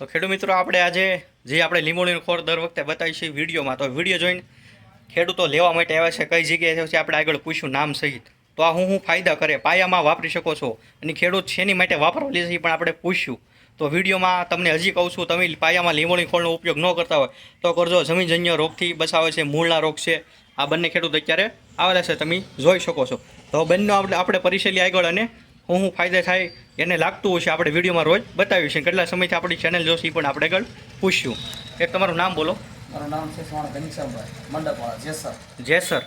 તો ખેડૂત મિત્રો, આપણે આજે જે આપણે લીંબોળીનો ખોળ દર વખતે બતાવીએ છીએ વિડીયોમાં, તો વીડિયો જોઈને ખેડૂતો લેવા માટે આવ્યા છે, કઈ જગ્યાએ છે આપણે આગળ પૂછ્યું નામ સહિત. તો આ હું હું ફાયદા કરે, પાયામાં વાપરી શકો છો અને ખેડૂત શેની માટે વાપરવા લે છે પણ આપણે પૂછ્યું. તો વિડીયોમાં તમને હજી કહું છું, તમે પાયામાં લીંબોળી ખોળનો ઉપયોગ ન કરતા હોય, તો કરજો, જમીનજન્ય રોગથી બચાવે છે, મૂળના રોગ છે, આ બંને ખેડૂત અત્યારે આવેલા છે, તમે જોઈ શકો છો. તો બંને આપણે આપણે પરિશૈલી આગળ અને હું હું ફાયદા થાય એને લાગતું હશે આપણે વિડીયોમાં રોજ બતાવીશ કેટલા સમયથી આપણી ચેનલ જોશે પણ આપણે આગળ પૂછશું. એક તમારું નામ બોલો. મારું નામ છે ઘનશ્યામભાઈ મંડપવાળા જેસર જેસર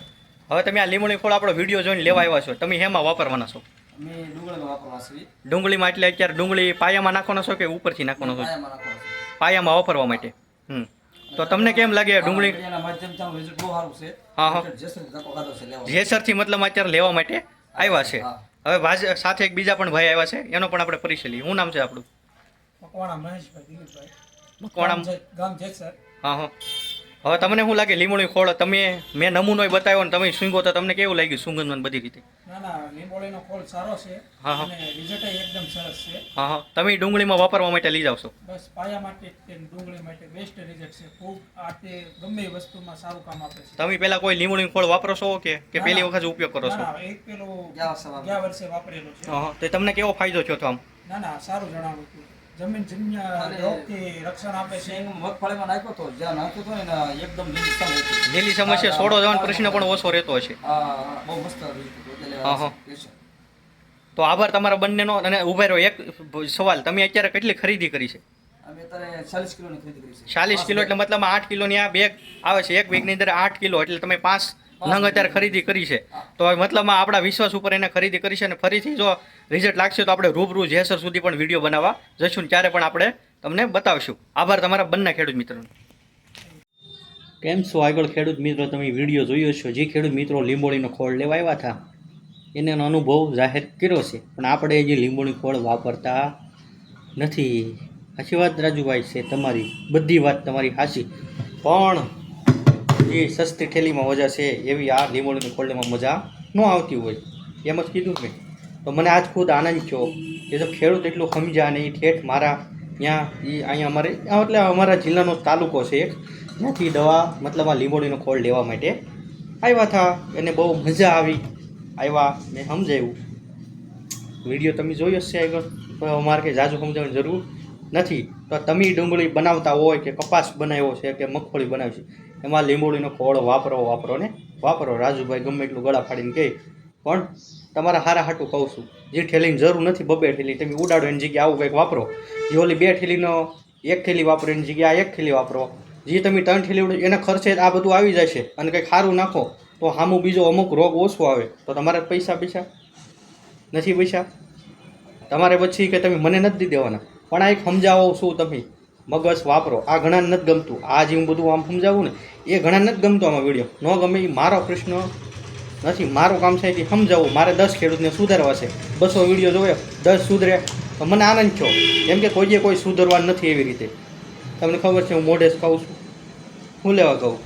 હવે તમે આ લીંબોળી ફળ આપણો વીડિયો જોઈને લેવા આવ્યા છો. તમે હેમાં વાપરવાના છો? અમે ડુંગળીનો વાપરવા છીએ. ડુંગળીમાં એટલે અત્યારે ડુંગળી પાયામાં નાખવાનો છો કે ઉપરથી નાખવાનો છો? પાયામાં વાપરવા માટે. હમ. તો તમને કેમ લાગે ડુંગળી? જેસરથી મતલબ અત્યારે લેવા માટે આવ્યા છે. હવે ભાજ સાથે એક બીજા પણ ભાઈ આવ્યા છે એનો પણ આપણે પરિચય લઈએ. શું નામ છે આપણું? મકવાણા મહેશભાઈ દિલીપભાઈ. મકવાણા ગામ જેસર હા હા. હવે તમને શું લાગે? લીંબોળી ખોળ? તમે મેં નમૂનો બતાવ્યો ને તમે સૂંઘો તો તમને કેવું લાગ્યું સુગંધ બધી રીતે? ના ના લીંબોળીનો ખોળ સારો છે. હા, હા. રિઝલ્ટ એકદમ સરસ છે. હા હા. તમે ડુંગળીમાં વાપરવા માટે લઈ જાવ છો? બસ પાયા માટે ડુંગળી માટે બેસ્ટ રિઝલ્ટ છે. ખૂબ આ તે ગમે વસ્તુમાં સારું કામ આપે છે. તમે પહેલા કોઈ લીંબોળી ખોળ વાપરો છો કે કે પહેલી વખત ઉપયોગ કરો છો? એક પેલો ગયા વર્ષે વાપરેલો. છે. હા. તો તમને કેવો ફાયદો થયો તો આમ? ના ના સારું જણાવું છું જમીન રક્ષણ આપે છે. મગફળીમાં નાખ્યો તો જ્યાં નાખ્યો હતો ને એકદમ લીલી સામે હતી. લીલી સમસ્યા છોડો જવાનો પ્રશ્ન પણ ઓછો રહેતો હશે હા, બહુ મસ્ત. તો આભાર તમારા બંનેનો અને ઊભા રહ્યો. એક સવાલ તમે અત્યારે કેટલી ખરીદી કરી છે? અમે અત્યારે ચાલીસ કિલોની ખરીદી કરી છે. ચાલીસ કિલો એટલે મતલબ આઠ કિલોની આ બેગ આવે છે. એક બેગની અંદર આઠ કિલો એટલે તમે પાંચ નંગ અત્યારે ખરીદી કરી છે. તો હવે મતલબમાં આપણા વિશ્વાસ ઉપર એને ખરીદી કરી છે અને ફરીથી જો રિઝલ્ટ લાગશે તો આપણે રૂબરૂ જેસર સુધી પણ વીડિયો બનાવવા જશું ત્યારે પણ આપણે તમને બતાવશું. આભાર તમારા બંને ખેડૂત મિત્રોનો. કેમ છો આગળ ખેડૂત મિત્રો? તમે વીડિયો જોયો છો. જે ખેડૂત મિત્રો લીંબોળીનો ખોળ લેવા આવ્યા હતા એને એનો અનુભવ જાહેર કર્યો છે. પણ આપણે જે લીંબોળી ખોળ વાપરતા નથી. સાચી વાત રાજુભાઈ છે તમારી. બધી વાત તમારી સાચી. પણ જે સસ્તી ઠેલીમાં મજા છે, એવી આ લીંબોળીની ખોળમાં મજા ન આવતી હોય. એમ જ કીધું મેં. તો મને આજ ખુદ આનંદ થયો કે જો ખેડૂત એટલું સમજ્યા અને એ ઠેઠ મારા ત્યાં એ અહીંયા અમારે એટલે અમારા જિલ્લાનો તાલુકો છે એક. ત્યાંથી દવા, મતલબ આ લીંબોળીનો ખોળ લેવા માટે આવ્યા હતા. એને બહુ મજા આવી. આવ્યા, મેં સમજાવ્યું. વીડિયો તમે જોયો છે આગળ. તો અમારે કે જાજુ સમજાવવાની જરૂર નથી. તો તમે ડુંગળી બનાવતા હોય કે કપાસ બનાવ્યો છે કે મગફળી બનાવી છે? એમાં લીંબોળીનો ખોળ વાપરો વાપરો ને વાપરો. રાજુભાઈ ગમે એટલું ગળા ફાડીને કહે, પણ તમારા હારા હાટું કહું છું. જે ઠેલીની જરૂર નથી, બબે ઠેલી. તમે ઉડાડો એની જગ્યાએ આવું કંઈક વાપરો. જે ઓલી બે ઠેલીનો એક ઠેલી વાપરો, એની જગ્યાએ એક ઠેલી વાપરો. જે તમે ત્રણ ઠેલી ઉડો એના ખર્ચે આ બધું આવી જાય છે. અને કંઈક સારું નાખો, તો સામું બીજો અમુક રોગ ઓછો આવે. તો તમારે પૈસા પૈસા? નથી પૈસા? તમારે પછી કે તમે મને નથી દેવાના. પણ આ એક સમજાવો શું તમે? મગજ વાપરો. આ ઘણા નથી ગમતું. આ જે હું બધું આમ સમજાવું ને, એ ઘણા નથી ગમતું આમાં વીડિયો. ન ગમે એ મારો પ્રશ્ન નથી. મારું કામ છે કે સમજાવવું મારે દસ ખેડૂતને સુધારવા છે. બસો વીડિયો જોયો દસ સુધરે. તો મને આનંદ થયો. કેમ કે કોઈએ કોઈ સુધરવા નથી એવી રીતે. તમને ખબર છે હું મોઢે જ કહું છું. હું લેવા કહું?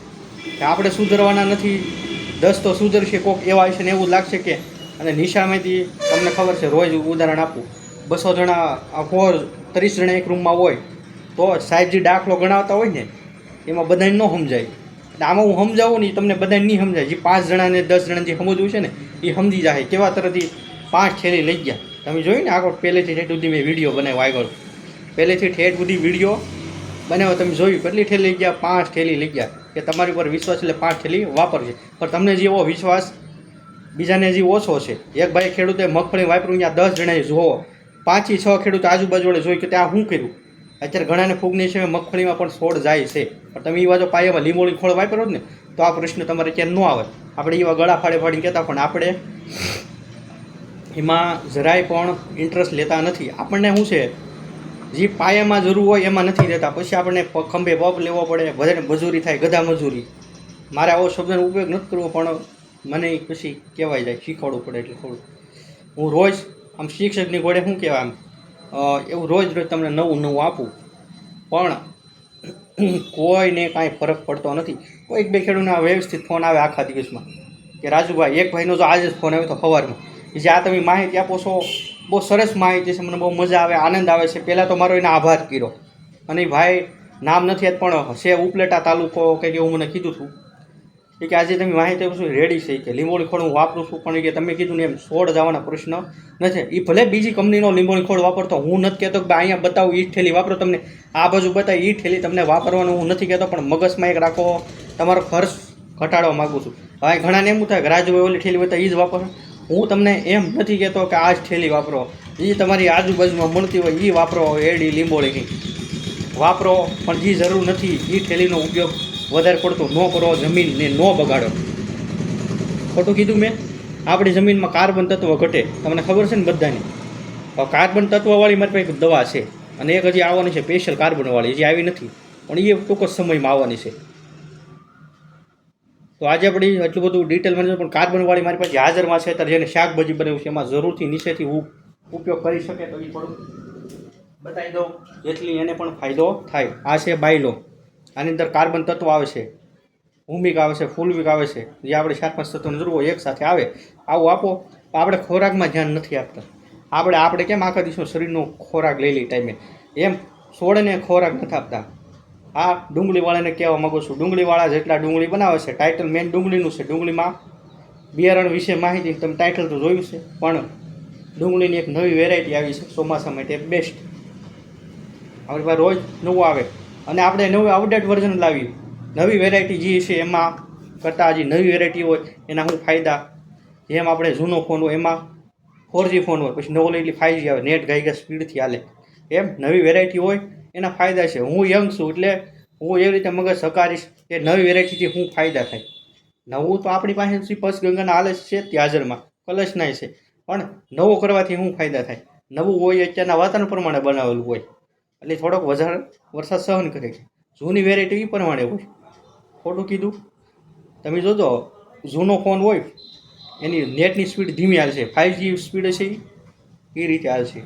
કે આપણે સુધરવાના નથી. દસ તો સુધરશે કોક એવા હશે ને એવું લાગશે કે. અને નિશામેથી તમને ખબર છે, રોજ ઉદાહરણ આપું. બસો જણા ફોર ત્રીસ જણા એક રૂમમાં હોય. તો સાહેબ જે દાખલો ગણાવતા હોય ને, એમાં બધાને ન સમજાય. એટલે આમાં હું સમજાવું ને એ તમને બધાને નહીં સમજાય. જે પાંચ જણાને દસ જણાને જે સમજવું છે ને એ સમજી જાય કેવા તરફથી પાંચ થેલી લઈ ગયા. તમે જોયું ને આગળ પહેલેથી ઠેઠ સુધી મેં વીડિયો બનાવ્યો આગળ. પહેલેથી ઠેઠ સુધી વીડિયો બનાવ્યો. તમે જોયું કેટલી ઠેલી લઈ ગયા? પાંચ ઠેલી લઈ ગયા. કે તમારી ઉપર વિશ્વાસ એટલે પાંચ ઠેલી વાપરશે પણ તમને જે એવો વિશ્વાસ, બીજાને જે ઓછો છે. એક ભાઈ ખેડૂતે મગફળી વાપર્યું ત્યાં દસ જણાએ જોવો પાંચથી છ ખેડૂત આજુબાજુ જોઈ કે ત્યાં શું કર્યું? અત્યારે ઘણાને ફૂગની છે મગફળીમાં પણ છોડ જાય છે. પણ તમે એવા જો પાયામાં લીંબોળી ખોળ વાપરો ને, તો આ પ્રશ્ન તમારે ત્યાં ન આવે. આપણે એવા ગળા ફાડે ફાડીને કહેતા, પણ આપણે એમાં જરાય પણ ઇન્ટરેસ્ટ લેતા નથી. આપણને શું છે, જે પાયામાં જરૂર હોય એમાં નથી રહેતા. પછી આપણને ખંભે પગ લેવો પડે વધારે મજૂરી થાય, ગધા મજૂરી. મારે આવો શબ્દનો ઉપયોગ નથી કરવો, પણ મને પછી કહેવાય જાય, શીખવાડવું પડે એટલે થોડું. હું રોજ આમ શિક્ષકની ઘોડે શું કહેવાય આમ? એવું રોજ રોજ તમને નવું નવું આપું. પણ કોઈને કાંઈ ફરક પડતો નથી. કોઈક બે ખેડૂતના વ્યવસ્થિત ફોન આવે આખા દિવસમાં. કે રાજુભાઈ, એક ભાઈનો જો આજે જ ફોન આવ્યો તો સવારમાં. જે આ તમે માહિતી આપો છો, બહુ સરસ માહિતી છે, મને બહુ મજા આવે, આનંદ આવે છે. પહેલાં તો મારો એને આભાર કર્યો. અને ભાઈ, નામ નથી પણ છે ઉપલેટા તાલુકો કંઈક એવું મને કીધું હતું. એ કે આજે તમે માહિતી આપશો રેડી છે કે લીંબોળી ખોળ હું વાપરું છું? પણ કે તમે કીધું ને એમ છોડ જવાના પ્રશ્ન નથી. એ ભલે બીજી કંપનીનો લીંબોળી ખોળ વાપરતો હું નથી કહેતો કે અહીંયા બતાવું એ ઠેલી વાપરો તમને. આ બાજુ બતાવી એ ઠેલી તમને વાપરવાનું હું નથી કહેતો, પણ મગજમાં એક રાખો, તમારો ખર્ચ ઘટાડવા માગું છું. ભાઈ ઘણાને એમ થાય કે રાજુભાઈ ઓલી ઠેલી બતા એ જ વાપરો. હું તમને એમ નથી કહેતો કે આ જ ઠેલી વાપરો. એ તમારી આજુબાજુમાં મળતી હોય એ વાપરો, એડી, લીંબોળી વાપરો, પણ જે જરૂર નથી. એ ઠેલીનો ઉપયોગ વધારે પડતો ન કરો, જમીનને ન બગાડો. ખોટું કીધું મેં? આપણી જમીનમાં કાર્બન તત્વ ઘટે. તમને ખબર છે ને બધાને? કાર્બન તત્વવાળી મારી પાસે એક દવા છે. અને એક હજી આવવાની છે સ્પેશિયલ કાર્બનવાળી. હજી આવી નથી. પણ એ ટૂંક જ સમયમાં આવવાની છે. તો આજે આપણી એટલું બધું ડિટેલ મને પણ કાર્બનવાળી મારી પાસે હાજરમાં છે. ત્યારે જેને શાકભાજી બનાવ્યું છે, એમાં જરૂરથી નીચેથી ઉપયોગ કરી શકે તો એ થોડું બતાવી દઉં. જેટલી એને પણ ફાયદો થાય. આ છે બાયલો. આની અંદર કાર્બન તત્વ આવે છે, ભૂમિક આવે છે, ફૂલવિક આવે છે, જે આપણે ચાર પાંચ તત્વની જરૂર હોય એકસાથે આવે, આવું આપો, આપણે ખોરાકમાં ધ્યાન નથી આપતા. આપણે આપણે કેમ આખા દિવસનો શરીરનો ખોરાક લઈ લઈ ટાઈમે? એમ છોડને ખોરાક નથી આપતા. આ ડુંગળીવાળાને કહેવા માગું છું, ડુંગળીવાળા જેટલા ડુંગળી બનાવે છે ટાઇટલ મેન ડુંગળીનું છે, ડુંગળીમાં બિયારણ વિશે માહિતી, તમે ટાઇટલ તો જોયું છે, પણ ડુંગળીની એક નવી વેરાયટી આવી છે ચોમાસા માટે બેસ્ટ આપણી પાસે રોજ નવું આવે. અને આપણે નવું અપડેટ વર્ઝન લાવ્યું નવી વેરાયટી જે છે એમાં કરતાં હજી નવી વેરાયટી હોય, એના શું ફાયદા. જેમ આપણે જૂનો ફોન હોય, એમાં ફોરજી ફોન હોય, પછી નવો લઈ ફાઇવ જી આવે નેટ ગાઈ ગયા સ્પીડથી હાલે. એમ નવી વેરાયટી હોય, એના ફાયદા છે. હું યંગ છું એટલે હું એવી રીતે મગજ સકારીશ કે નવી વેરાયટીથી શું ફાયદા થાય. નવું તો આપણી પાસે શ્રી પસ ગંગાના આલસ છે તે કલશ નાય છે. પણ નવો કરવાથી શું ફાયદા થાય. નવું હોય અત્યારના વાતાવરણ પ્રમાણે બનાવેલું હોય. એટલે થોડોક વધારે વરસાદ સહન કરે છે. જૂની વેરાયટી એ પ્રમાણે હોય. ખોટું કીધું. તમે જોજો, જૂનો ફોન હોય, એની નેટની સ્પીડ ધીમી હાલશે ફાઇવ સ્પીડ છે એ રીતે હાલશે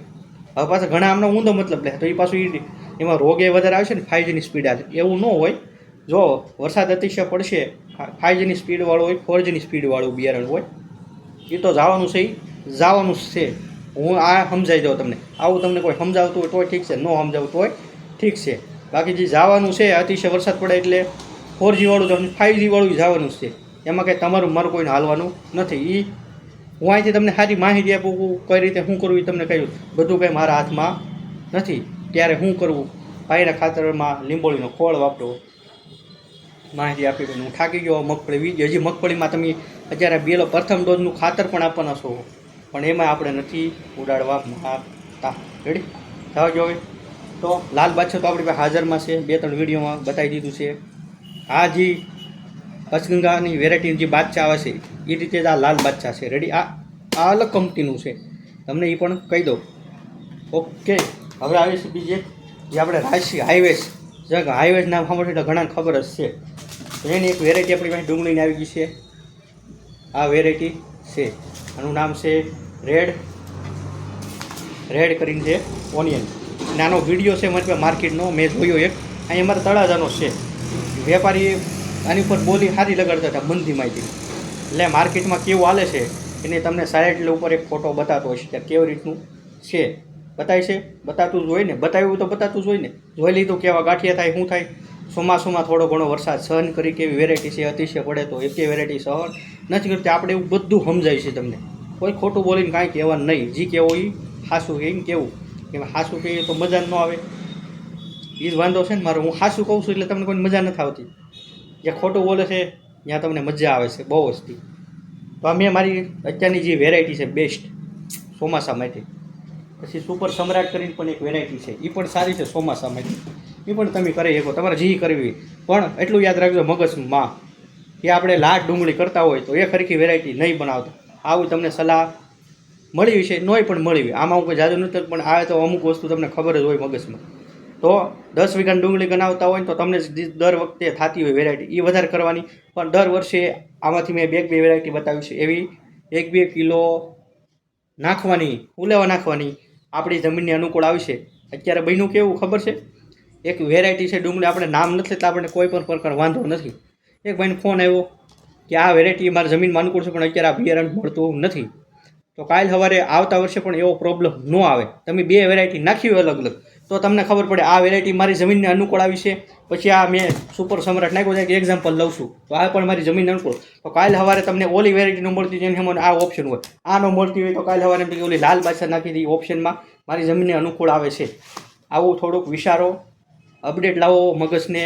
હવે પાછા ઘણા આમનો ઊંધો મતલબ લે. તો એ પાછું એ એમાં રોગે વધારે આવશે ને ફાઇવજીની સ્પીડ હાલે એવું ન હોય. જો વરસાદ અતિશય પડશે ફાઇવજીની સ્પીડવાળું હોય ફોરજીની સ્પીડવાળું બિયારણ હોય એ તો જવાનું છે જવાનું છે. હું આ સમજાઈ દઉં તમને. આવું તમને કોઈ સમજાવતું હોય તોય ઠીક છે, ન સમજાવતું હોય ઠીક છે. બાકી જે જવાનું છે અતિશય વરસાદ પડે એટલે ફોર જીવાળું જવાનું ફાઇવ જીવાળું જવાનું છે. એમાં કંઈ તમારું મારું કોઈને હાલવાનું નથી. એ હું અહીંથી તમને સારી માહિતી આપું કઈ રીતે શું કરવું એ તમને કહ્યું બધું કંઈ મારા હાથમાં નથી. ત્યારે શું કરવું ભાઈના ખાતરમાં લીંબોળીનો ખોળ વાપરો. માહિતી આપી હું થાકી ગયો, મગફળી હજી મગફળીમાં તમે અત્યારે બેલો પ્રથમ ડોઝનું ખાતર પણ આપવાના છો. પણ એમાં આપણે નથી ઉડાડવા માંગતા. રેડી થવા ગયો તો લાલ બાદશાહ તો આપણી પાસે હાજરમાં છે. બે ત્રણ વિડીયોમાં બતાવી દીધું છે. આ જે પચગંગાની વેરાયટીની જે બાદશાહ આવે છે, એ રીતે જ આ લાલ બાદશાહ છે. રેડી આ આ અલગ કંપનીનું છે. તમને એ પણ કહી દઉં. ઓકે હવે આવે છે બીજે જે આપણે રાશી હાઈવેસ હાઈવેસ નામ સાંભળશે તો ઘણા ખબર જ છે. એની એક વેરાયટી આપણી પાસે ડુંગળીની આવી ગઈ છે. આ વેરાયટી છે. આનું નામ છે રેડ રેડ કરીને છે ઓનિયન અને આનો વીડિયો છે મારી માર્કેટનો મેં જોયો એક. અહીં મારા તળાજાનો છે. વેપારી આની ઉપર બોલી સારી લગાડતા હતા બંધી માહિતી એટલે માર્કેટમાં કેવું હાલે છે, એને તમને સાઈડ ઉપર એક ફોટો બતાતો હશે કે કેવી રીતનું છે. બતાય છે? બતાતું જ હોય ને? બતાવ્યું તો બતાતું જ હોય ને? જોઈ લીધું કેવા ગાંઠિયા થાય, શું થાય? ચોમાસુમાં થોડો ઘણો વરસાદ સહન કરી કેવી વેરાયટી છે, અતિશય પડે તો એકે વેરાયટી સહન. નથી કરતી. આપણે એવું બધું સમજાય છે તમને. કોઈ ખોટું બોલીને કાંઈ કહેવાનું નહીં. જે કહેવું એ હાસું કે એમ કેવું. કે હાસું કહીએ તો મજા ન આવે. એ જ વાંધો છે ને મારો. હું હાસું કહું છું એટલે તમને કોઈ મજા નથી આવતી. જે ખોટું બોલે છે, ત્યાં તમને મજા આવે છે, બહુ વસ્તી તો. આ મેં મારી અત્યારની જે વેરાયટી છે બેસ્ટ ચોમાસા માટે. પછી સુપર સમ્રાટ કરીને પણ એક વેરાયટી છે. એ પણ સારી છે ચોમાસા માટે. એ પણ તમે કરી શકો. તમારે જે કરવી પણ એટલું યાદ રાખજો મગજમાં કે આપણે લાટ ડુંગળી કરતા હોય તો એ ખરીખી વેરાયટી નહીં બનાવતા. આવું તમને સલાહ મળી છે નોય પણ મળી આમાં હું કોઈ જાદુ નથી પણ આવે તો અમુક વસ્તુ તમને ખબર જ હોય મગજમાં. તો દસ વીઘા ડુંગળી બનાવતા હોય તો તમને દર વખતે થતી હોય વેરાયટી એ વધારે કરવાની. પણ દર વર્ષે આમાંથી મેં બે બે વેરાયટી બતાવી છે. એવી એક બે કિલો નાખવાની, ઉલેવા નાખવાની આપણી જમીનની અનુકૂળ આવશે અત્યારે બન્યું કેવું ખબર છે? એક વેરાયટી છે ડુંગળી. આપણે નામ નથી એટલે આપણને કોઈ પણ પ્રકાર વાંધો નથી. એક ભાઈને ફોન આવ્યો કે આ વેરાયટી મારી જમીનમાં અનુકૂળ છે, પણ અત્યારે આ બિયારણ મળતું નથી. તો કાલ સવારે આવતા વર્ષે પણ એવો પ્રોબ્લેમ ન આવે. તમે બે વેરાયટી નાખી અલગ અલગ. તો તમને ખબર પડે આ વેરાયટી મારી જમીનને અનુકૂળ આવી છે. પછી આ મેં સુપર સમ્રાટ નાખ્યો છે કે એક્ઝામ્પલ લઉં છું. તો આ પણ મારી જમીન અનુકૂળ. તો કાલે સવારે તમને ઓલી વેરાયટી ન મળતી જેને મને આ ઓપ્શન હોય. આ ન મળતી હોય તો કાલે સવારે એમ ઓલી લાલ બાદશાહ નાખી દઈ ઓપ્શનમાં મારી જમીનને અનુકૂળ આવે છે. આવું થોડુંક વિચારો. અપડેટ લાવો મગજને.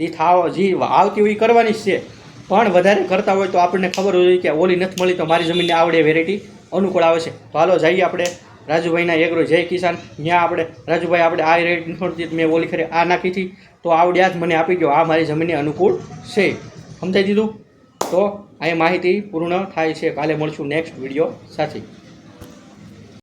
જે થાવ, જે આવતી હોય એ કરવાની જ છે. પણ વધારે કરતા હોય તો આપણને ખબર હોય કે ઓલી નથી મળી તો મારી જમીનને આવડે વેરાયટી અનુકૂળ આવે છે. તો હાલો જઈએ આપણે રાજુભાઈના એગ્રો જય કિસાન. ત્યાં આપણે, રાજુભાઈ, આપણે આ રેટ નથી મેં ઓલી ખરી આ નાખી હતી. તો આવડ્યા જ મને આપી ગયો આ મારી જમીનને અનુકૂળ છે. સમજાઈ દીધું? તો અહીં માહિતી પૂર્ણ થાય છે. કાલે મળશું નેક્સ્ટ વીડિયો સાથે.